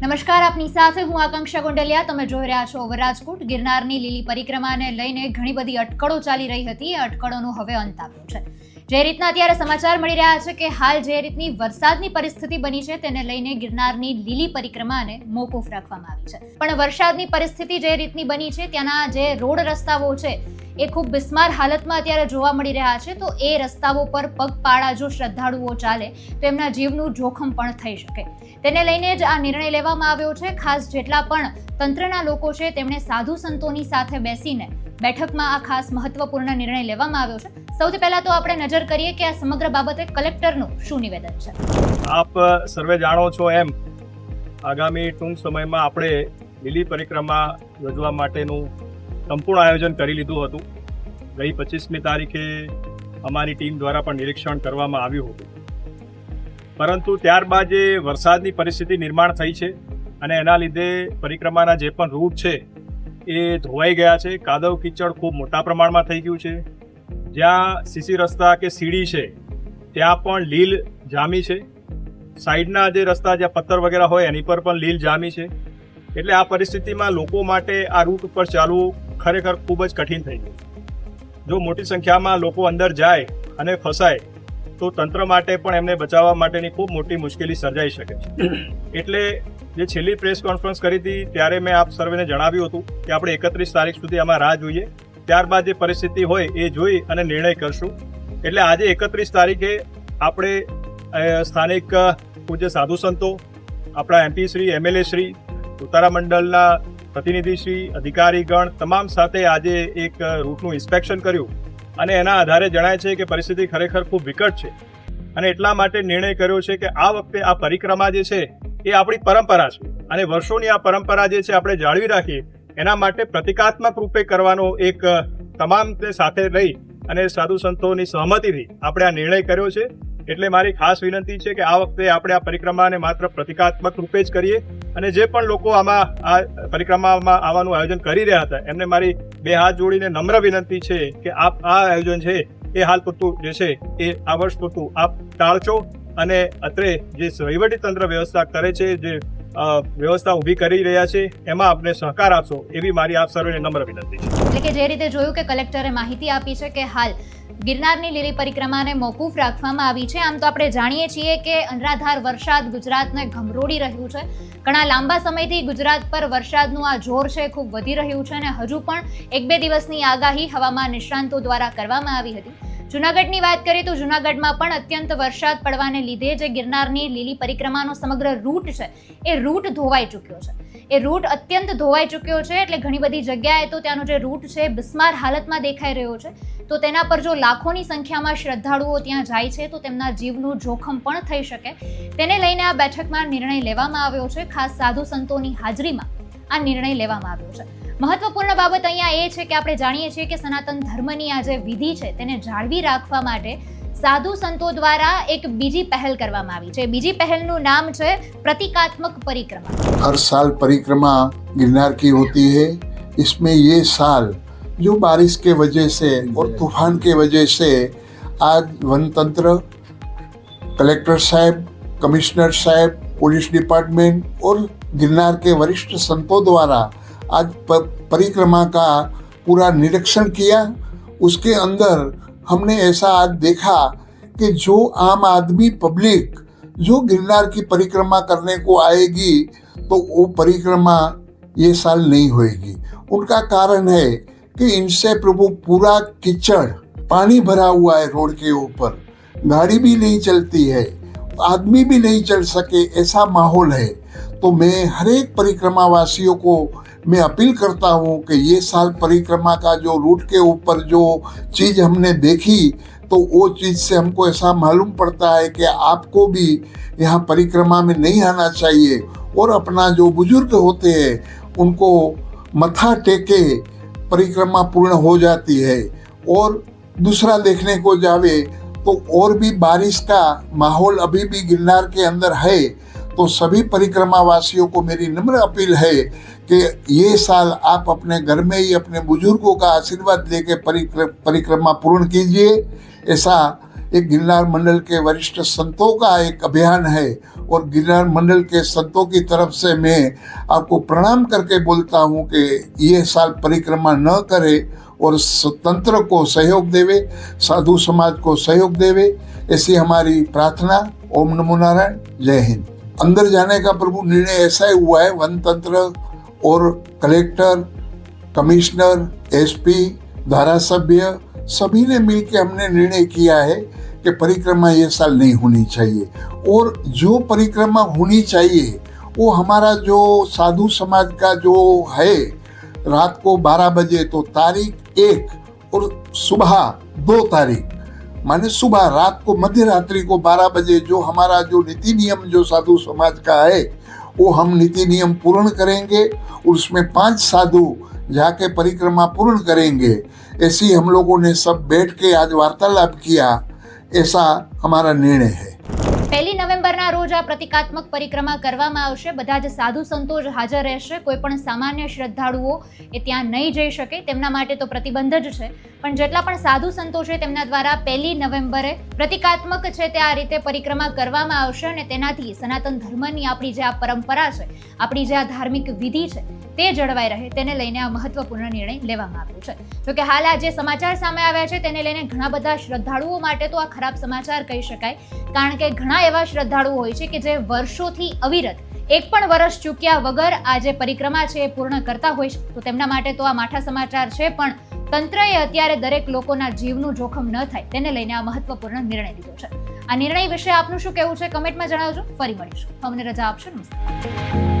નમસ્કાર, આપની સાથે હું આકાંક્ષા ગોંડલિયા. તમે જોઈ રહ્યા છો રાજકોટ ગિરનારની લીલી પરિક્રમાને લઈને ઘણી બધી અટકળો ચાલી રહી હતી. એ અટકળોનો હવે અંત આવ્યો છે. જે રીતના અત્યારે સમાચાર મળી રહ્યા છે કે હાલ જે રીતની વરસાદની પરિસ્થિતિ બની છે, તેને લઈને ગિરનારની લીલી પરિક્રમાને મોકૂફ રાખવામાં આવી છે. પણ વરસાદની પરિસ્થિતિ જે રીતની બની છે, ત્યાંના જે રોડ રસ્તાઓ છે એ ખૂબ બિસ્માર હાલતમાં અત્યારે જોવા મળી રહ્યા છે. તો એ રસ્તાઓ પર પગપાળા જો શ્રદ્ધાળુઓ ચાલે, તો એમના જીવનું જોખમ પણ થઈ શકે. તેને લઈને જ આ નિર્ણય લેવામાં આવ્યો છે. ખાસ જેટલા પણ તંત્રના લોકો છે, તેમણે સાધુ સંતોની સાથે બેસીને બેઠકમાં આ ખાસ મહત્વપૂર્ણ નિર્ણય લેવામાં આવ્યો છે. સૌથી પહેલા તો આપણે નજર કરીએ કે આ સમગ્ર બાબતે કલેક્ટરનું શું નિવેદન છે? આપ સર્વે જાણો છો એમ, આગામી ટૂંક સમયમાં આપણે લીલી પરિક્રમા યોજવા માટેનું સંપૂર્ણ આયોજન કરી લીધું હતું. ગઈ પચીસમી તારીખે અમારી ટીમ દ્વારા પણ નિરીક્ષણ કરવામાં આવ્યું હતું. પરંતુ ત્યારબાદ જે વરસાદની પરિસ્થિતિ નિર્માણ થઈ છે અને એના લીધે પરિક્રમાના જે પણ રૂટ છે એ ધોવાઈ ગયા છે. કાદવ કીચડ ખૂબ મોટા પ્રમાણમાં થઈ ગયું છે. જ્યાં સીસી રસ્તા કે સીડી છે, ત્યાં પણ લીલ જામી છે. સાઈડના જે રસ્તા, જ્યાં પથ્થર વગેરે હોય, એની પર પણ લીલ જામી છે. એટલે આ પરિસ્થિતિમાં લોકો માટે આ રૂટ ઉપર ચાલવું ખરેખર ખૂબ જ કઠિન થઈ ગયું જો મોટી સંખ્યામાં લોકો અંદર જાય અને ફસાય તો તંત્ર માટે પણ એમને બચાવવા માટેની ખૂબ મોટી મુશ્કેલી સર્જાઈ શકે છે. એટલે જે છેલ્લી પ્રેસ કોન્ફરન્સ કરી હતી ત્યારે મેં આપ સર્વેને જણાવ્યું હતું કે આપણે એકત્રીસ તારીખ સુધી આમાં રાહ જોઈએ. ત્યારબાદ જે પરિસ્થિતિ હોય એ જોઈ અને નિર્ણય કરશું. એટલે આજે એકત્રીસ તારીખે આપણે સ્થાનિક પૂજ્ય સાધુ સંતો આપણા એમપી શ્રી એમએલએ શ્રી ઉતારા મંડળના પ્રતિનિધિશ્રી અધિકારીગણ તમામ સાથે આજે એક રૂટનું ઇન્સ્પેક્શન કર્યું અને એના આધારે જણાય છે કે પરિસ્થિતિ ખરેખર ખૂબ વિકટ છે અને એટલા માટે નિર્ણય કર્યો છે કે આ વખતે આ પરિક્રમા જે છે એ આપણી પરંપરા છે અને વર્ષોની આ પરંપરા જે છે આપણે જાળવી રાખીએ એના માટે પ્રતિકાત્મક રૂપે કરવાનો એક તમામ તે સાથે લઈ અને સાધુ સંતોની સહમતિથી આપણે આ નિર્ણય કર્યો છે. એટલે મારી ખાસ વિનંતી છે કે આ વખતે આપણે આ પરિક્રમાને માત્ર પ્રતિકાત્મક રૂપે જ કરીએ અને જે પણ લોકો આમાં આ પરિક્રમામાં આવવાનું આયોજન કરી રહ્યા હતા, એમને મારી બે હાથ જોડીને નમ્ર વિનંતી છે કે આપ આ આયોજન છે, એ હાલ પૂરતું જે છે એ આ વર્ષ પૂરતું આપ ટાળશો અને અત્રે જે વહીવટી તંત્ર વ્યવસ્થા કરે છે, જે વ્યવસ્થા ઊભી કરી રહ્યા છે. એમાં આપને સહકાર આપશો એવી મારી આપ સર્વેને નમ્ર વિનંતી છે. એટલે કે જે રીતે જોયું કે કલેક્ટરે માહિતી આપી છે કે હાલ ગિરનારની લીલી પરિક્રમાને મોકૂફ રાખવામાં આવી છે. આમ તો આપણે જાણીએ છીએ કે અનરાધાર વરસાદ ગુજરાતને ઘમરોડી રહ્યું છે. ઘણા લાંબા સમયથી ગુજરાત પર વરસાદનું આ જોર છે, ખૂબ વધી રહ્યું છે અને હજુ પણ એક બે દિવસની આગાહી હવામાન નિષ્ણાંતો દ્વારા કરવામાં આવી હતી. જુનાગઢની વાત કરીએ તો જુનાગઢમાં પણ અત્યંત વરસાદ પડવાને લીધે જે ગિરનારની લીલી પરિક્રમાનો સમગ્ર રૂટ છે, એ રૂટ ધોવાઈ ચૂક્યો છે. એ રૂટ અત્યંત ધોવાઈ ચૂક્યો છે, એટલે ઘણી બધી જગ્યાએ તો ત્યાંનો જે રૂટ છે, બિસ્માર હાલતમાં દેખાઈ રહ્યો છે. તો તેના પર જો લાખોની સંખ્યામાં શ્રદ્ધાળુઓ ત્યાં જાય છે, તો તેમના જીવનું જોખમ પણ થઈ શકે. તેને લઈને આ બેઠકમાં નિર્ણય લેવામાં આવ્યો છે, ખાસ સાધુ સંતોની હાજરીમાં આ નિર્ણય લેવામાં આવ્યો છે. મહત્વપૂર્ણ બાબત અહીંયા એ છે કે આપણે જાણીએ છીએ કે સનાતન ધર્મની આ જે વિધિ છે તેને જાળવી રાખવા માટે સાધુ સંતો દ્વારા એક બીજી પહેલ કરવામાં આવી છે બીજી પહેલનું નામ છે પ્રતિકાત્મક પરિક્રમા हर साल परिक्रमा गिरनार की होती है इसमें ये साल जो बारिश के वजह से और तूफान के वजह से आज वन तंत्र कलेक्टर साहब कमिश्नर साहब पुलिस डिपार्टमेंट और गिरनार के वरिष्ठ संतों द्वारा आज परिक्रमा का पूरा निरीक्षण किया। उसके अंदर हमने ऐसा आज देखा कि जो आम आदमी पब्लिक, जो गिरनार की परिक्रमा करने को आएगी तो वो परिक्रमा ये साल नहीं होएगी। उनका कारण है कि इनसे प्रभु पूरा कीचड़, पानी भरा हुआ है रोड के ऊपर। गाड़ी भी नहीं चलती है, आदमी भी नहीं चल सके, ऐसा माहौल है। तो मैं हर एक परिक्रमा वासियों को मैं अपील करता हूँ कि ये साल परिक्रमा का जो रूट के ऊपर जो चीज़ हमने देखी तो वो चीज़ से हमको ऐसा मालूम पड़ता है कि आपको भी यहाँ परिक्रमा में नहीं आना चाहिए। और अपना जो बुज़ुर्ग होते हैं, उनको मथा टेके परिक्रमा पूर्ण हो जाती है। और दूसरा देखने को जावे तो और भी बारिश का माहौल अभी भी गिरनार के अंदर है। तो सभी परिक्रमा वासियों को मेरी नम्र अपील है कि ये साल आप अपने घर में ही अपने बुज़ुर्गों का आशीर्वाद लेके परिक्र- परिक्रमा पूर्ण कीजिए। ऐसा एक गिरनार मंडल के वरिष्ठ संतों का एक अभियान है और गिरनार मंडल के संतों की तरफ़ से मैं आपको प्रणाम करके बोलता हूँ कि ये साल परिक्रमा न करे और स्वतंत्र को सहयोग देवे, साधु समाज को सहयोग देवे। ऐसी हमारी प्रार्थना। ओम नमो नारायण। जय हिंद। अंदर जाने का प्रभु निर्णय ऐसा ही हुआ है। वन तंत्र और कलेक्टर, कमिश्नर, एसपी, धारासभ्य, सभी ने मिलकर हमने निर्णय किया है कि परिक्रमा ये साल नहीं होनी चाहिए। और जो परिक्रमा होनी चाहिए, वो हमारा जो साधु समाज का जो है, रात को 12 बजे तो तारीख एक और सुबह दो तारीख। माने सुबह रात को मध्य रात्रि को 12 बजे जो हमारा जो नीति नियम जो साधु समाज का है वो हम नीति नियम पूर्ण करेंगे और उसमें पांच साधु जाके परिक्रमा पूर्ण करेंगे ऐसी हम लोगों ने सब बैठ के आज वार्तालाप किया ऐसा हमारा निर्णय है પહેલી નવેમ્બરના રોજ આ પ્રતિકાત્મક પરિક્રમા કરવામાં આવશે બધા જ સાધુ સંતો જ હાજર રહેશે કોઈ પણ સામાન્ય શ્રદ્ધાળુઓ એ ત્યાં નહીં જઈ શકે તેમના માટે તો પ્રતિબંધ જ છે પણ જેટલા પણ સાધુ સંતો છે તેમના દ્વારા પહેલી નવેમ્બરે પ્રતિકાત્મક છે તે આ રીતે પરિક્રમા કરવામાં આવશે અને તેનાથી સનાતન ધર્મની આપણી જે આ પરંપરા છે, આપણી જે આ ધાર્મિક વિધિ છે, તે જળવાઈ રહે. તેને લઈને આ મહત્વપૂર્ણ નિર્ણય લેવામાં આવ્યો છે. જોકે હાલ આ જે સમાચાર સામે આવ્યા છે તેને લઈને ઘણા બધા શ્રદ્ધાળુઓ માટે તો આ ખરાબ સમાચાર કહી શકાય. કારણ કે ઘણા એવા શ્રદ્ધાળુઓ હોય છે કે જે વર્ષોથી અવિરત, એક પણ વર્ષ ચૂક્યા વગર આ જે પરિક્રમા છે એ પૂર્ણ કરતા હોય તો તેમના માટે તો આ માઠા સમાચાર છે પણ તંત્રએ અત્યારે દરેક લોકોના જીવનું જોખમ ન થાય તેને લઈને આ મહત્વપૂર્ણ નિર્ણય લીધો છે. આ નિર્ણય વિશે આપનું શું કહેવું છે? કમેન્ટમાં જણાવજો. ફરી મળીશું. અમને રજા આપશો. નમસ્કાર.